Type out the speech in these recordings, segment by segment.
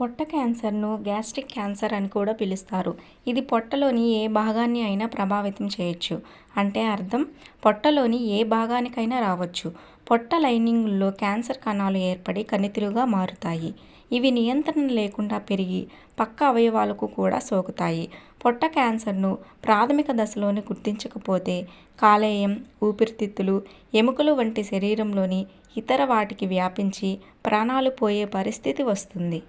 పొట్ట క్యాన్సర్ను gastric cancer అని కూడా పిలుస్తారు. ఇది పొట్టలోని ఏ భాగాన్ని అయినా ప్రభావితం చేయొచ్చు. అంటే అర్థం పొట్టలోని ఏ భాగానికైనా రావచ్చు. పొట్ట లైనింగ్లో క్యాన్సర్ కణాలు ఏర్పడి కణితులుగా మారుతాయి. ఇవి నియంత్రణ లేకుండా పెరిగి పక్క అవయవాలకు కూడా సోకుతాయి. పొట్ట క్యాన్సర్ను ప్రాథమిక దశలోనే గుర్తించకపోతే కాలేయం ఊపిరితిత్తులు ఎముకలు వంటి శరీరంలోని ఇతర వాటికి వ్యాపించి ప్రాణాలు పోయే పరిస్థితి వస్తుంది.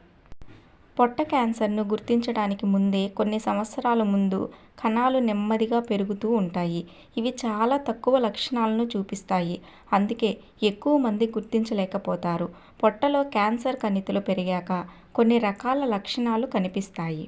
పొట్ట క్యాన్సర్ను గుర్తించడానికి ముందే కొన్ని సంవత్సరాల ముందు కణాలు నెమ్మదిగా పెరుగుతూ ఉంటాయి. ఇవి చాలా తక్కువ లక్షణాలను చూపిస్తాయి. అందుకే ఎక్కువ మంది గుర్తించలేకపోతారు. పొట్టలో క్యాన్సర్ కణితులు పెరిగాక కొన్ని రకాల లక్షణాలు కనిపిస్తాయి.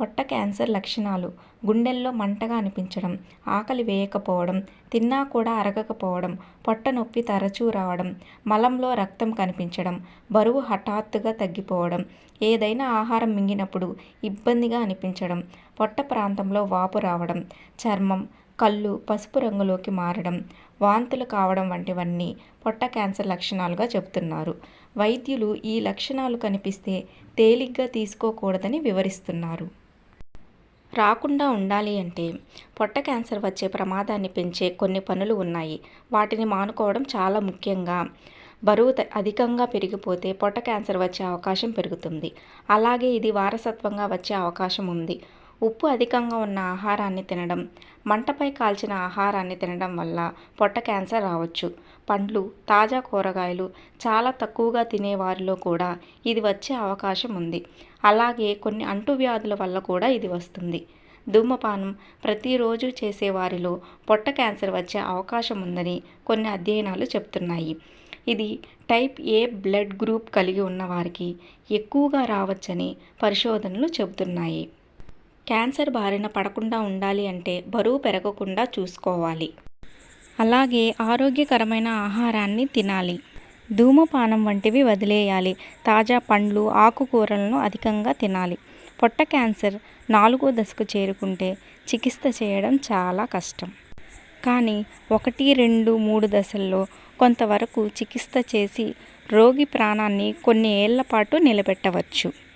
పొట్ట క్యాన్సర్ లక్షణాలు గుండెల్లో మంటగా అనిపించడం ఆకలి వేయకపోవడం తిన్నా కూడా అరగకపోవడం పొట్ట నొప్పి తరచూ రావడం మలంలో రక్తం కనిపించడం బరువు హఠాత్తుగా తగ్గిపోవడం ఏదైనా ఆహారం మింగినప్పుడు ఇబ్బందిగా అనిపించడం పొట్ట ప్రాంతంలో వాపు రావడం చర్మం కళ్ళు పసుపు రంగులోకి మారడం వాంతులు కావడం వంటివన్నీ పొట్ట క్యాన్సర్ లక్షణాలుగా చెబుతున్నారు. వైద్యులు ఈ లక్షణాలు కనిపిస్తే తేలిగ్గా తీసుకోకూడదని వివరిస్తున్నారు. రాకుండా ఉండాలి అంటే పొట్ట క్యాన్సర్ వచ్చే ప్రమాదాన్ని పెంచే కొన్ని పనులు ఉన్నాయి. వాటిని మానుకోవడం చాలా ముఖ్యంగా. బరువు అధికంగా పెరిగిపోతే పొట్ట క్యాన్సర్ వచ్చే అవకాశం పెరుగుతుంది. అలాగే ఇది వారసత్వంగా వచ్చే అవకాశం ఉంది. ఉప్పు అధికంగా ఉన్న ఆహారాన్ని తినడం మంటపై కాల్చిన ఆహారాన్ని తినడం వల్ల పొట్ట క్యాన్సర్ రావచ్చు. పండ్లు తాజా కూరగాయలు చాలా తక్కువగా తినేవారిలో కూడా ఇది వచ్చే అవకాశం ఉంది. అలాగే కొన్ని అంటువ్యాధుల వల్ల కూడా ఇది వస్తుంది. ధూమపానం ప్రతిరోజు చేసేవారిలో పొట్ట క్యాన్సర్ వచ్చే అవకాశం ఉందని కొన్ని అధ్యయనాలు చెప్తున్నాయి. ఇది టైప్ ఏ బ్లడ్ గ్రూప్ కలిగి ఉన్న వారికి ఎక్కువగా రావచ్చని పరిశోధనలు చెబుతున్నాయి. క్యాన్సర్ బారిన పడకుండా ఉండాలి అంటే బరువు పెరగకుండా చూసుకోవాలి. అలాగే ఆరోగ్యకరమైన ఆహారాన్ని తినాలి. ధూమపానం వంటివి వదిలేయాలి. తాజా పండ్లు ఆకుకూరలను అధికంగా తినాలి. పొట్ట క్యాన్సర్ నాలుగో దశకు చేరుకుంటే చికిత్స చేయడం చాలా కష్టం. కానీ ఒకటి రెండు మూడు దశల్లో కొంతవరకు చికిత్స చేసి రోగి ప్రాణాన్ని కొన్ని ఏళ్ళ పాటు నిలబెట్టవచ్చు.